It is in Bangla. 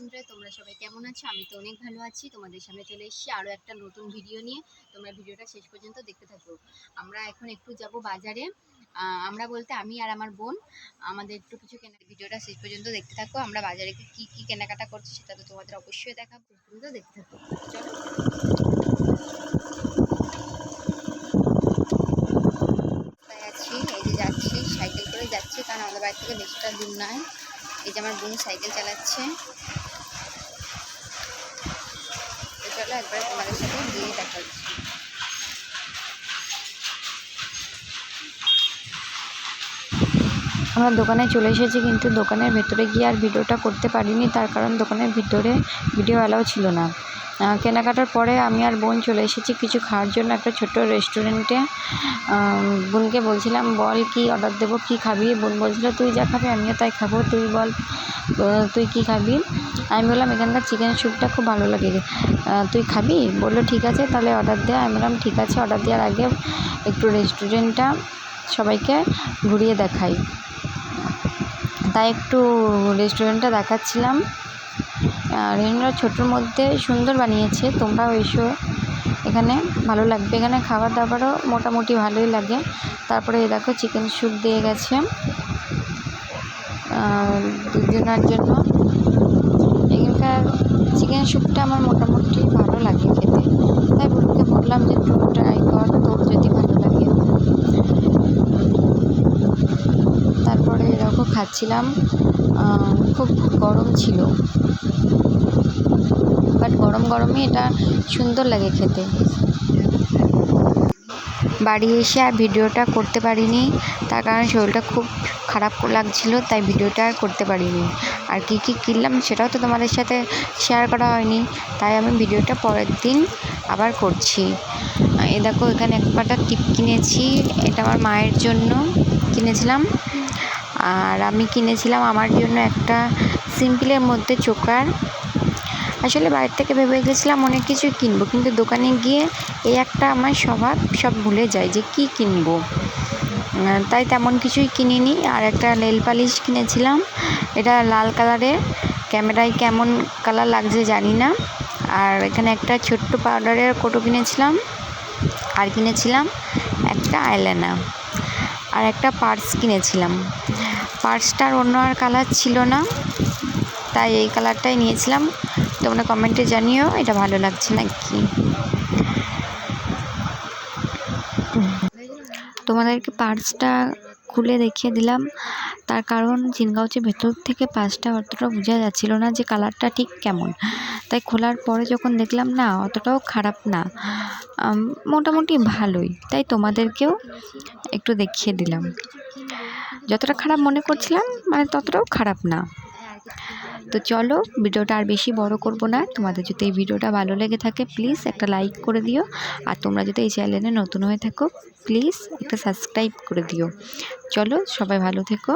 বন্ধুরা, তোমরা সবাই কেমন আছো? আমি তো অনেক ভালো আছি। তোমাদের সামনে চলে এসেছি আরও একটা নতুন ভিডিও নিয়ে। তোমরা ভিডিওটা শেষ পর্যন্ত দেখতে থাকো। আমরা এখন একটু যাব বাজারে। আমরা বলতে আমি আর আমার বোন, আমাদের একটু কিছু কেনা, ভিডিওটা শেষ পর্যন্ত দেখতে থাকো। আমরা বাজারে কি, কী কেনাকাটা করছি সেটা তো তোমাদের অবশ্যই দেখা পর্যন্ত দেখতে থাকো। চলো। আছি? যাচ্ছি, সাইকেল করে যাচ্ছি, কারণ আমাদের বাড়ি থেকে বেশিটা দূর নয়। এই যে আমার বোন সাইকেল চালাচ্ছে। একবার তোমাদের সাথে গিয়ে দেখা হচ্ছে। আমরা দোকানে চলে এসেছি, কিন্তু দোকানের ভেতরে গিয়ে আর ভিডিওটা করতে পারিনি, তার কারণ দোকানের ভিতরে ভিডিও অ্যালাও ছিল না। কেনাকাটার পরে আমি আর বোন চলে এসেছি কিছু খাওয়ার জন্য একটা ছোট্ট রেস্টুরেন্টে। বোনকে বলছিলাম, বল কি অর্ডার দেবো, কি খাবি? বোন বলছিল, তুই যা খাবি, আমিও তাই খাব, তুই বল তুই কি খাবি? আমি বললাম, এখানকার চিকেন স্যুপটা খুব ভালো লাগে তুই খাবি? বলল, ঠিক আছে, তাহলে অর্ডার দে। আমি বললাম, ঠিক আছে অর্ডার দেওয়ার আগে একটু রেস্টুরেন্টটা সবাইকে ঘুরিয়ে দেখাই। তাই একটু রেস্টুরেন্টটা দেখাচ্ছিলাম। রেস্টুরেন্টটা ছোটোর মধ্যে সুন্দর বানিয়েছে, তোমরাও এসো এখানে, ভালো লাগবে। এখানে খাবার দাবারও মোটামুটি ভালোই লাগে। তারপরে দেখো চিকেন স্যুপ দিয়ে গেছে। দুজনের জন্য এখানকার চিকেন স্যুপটা আমার মোটামুটি ভালো লাগে খেতে। তাই বোনকে বললাম যে ট্রাই কর তোর যদি ভালো লাগে তারপরে এরকম খাচ্ছিলাম খুব গরম ছিল। বাট গরম গরমে এটা সুন্দর লাগে খেতে। বাড়ি এসে আর ভিডিওটা করতে পারিনি, তার কারণ শরীরটা খুব খারাপ লাগছিল, তাই ভিডিওটা আর করতে পারিনি। আর কী কী কিনলাম সেটাও তো তোমাদের সাথে শেয়ার করা হয়নি, তাই আমি ভিডিওটা পরের দিন আবার করছি। এ দেখো, এখানে এক টিপ কিনেছি, এটা আমার মায়ের জন্য কিনেছিলাম। আর আমি কিনেছিলাম আমার জন্য একটা সিম্পলের মধ্যে চোকার। আসলে বাইরে থেকে ভেবে গেছিলাম অনেক কিছুই কিনবো, কিন্তু দোকানে গিয়ে এই একটা আমার স্বভাব সব ভুলে যায় যে কি কিনবো। তাই তেমন কিছুই কিনিনি। আর একটা নেল পালিশ কিনেছিলাম, এটা লাল কালারের। ক্যামেরায় কেমন কালার লাগছে জানি না। আর এখানে একটা ছোট্ট পাউডারের কোটো কিনেছিলাম। আর কিনেছিলাম একটা আইলাইনার আর একটা পার্স কিনেছিলাম। পার্সটার অন্য আর কালার ছিল না, তাই এই কালারটাই নিয়েছিলাম। তোমরা কমেন্টে জানিও, এটা ভালো লাগছে না কি তোমাদেরকে পার্সটা খুলে দেখিয়ে দিলাম। তার কারণ চিনগাঁওচের ভেতর থেকে পার্সটা অতটা বোঝা যাচ্ছিল না যে কালারটা ঠিক কেমন। তাই খোলার পরে যখন দেখলাম, না, অতটাও খারাপ না। মোটামুটি ভালোই। তাই তোমাদেরকেও একটু দেখিয়ে দিলাম। যতটা খারাপ মনে করছিলাম মানে ততটাও খারাপ না। তো চলো, ভিডিওটা আর বেশি বড় করব না। তোমাদের যদি এই ভিডিওটা ভালো লেগে থাকে প্লিজ একটা লাইক করে দিও। আর তোমরা যদি এই চ্যানেলে নতুন হয়ে থাকো প্লিজ একটা সাবস্ক্রাইব করে দিও। চলো, সবাই ভালো থেকো।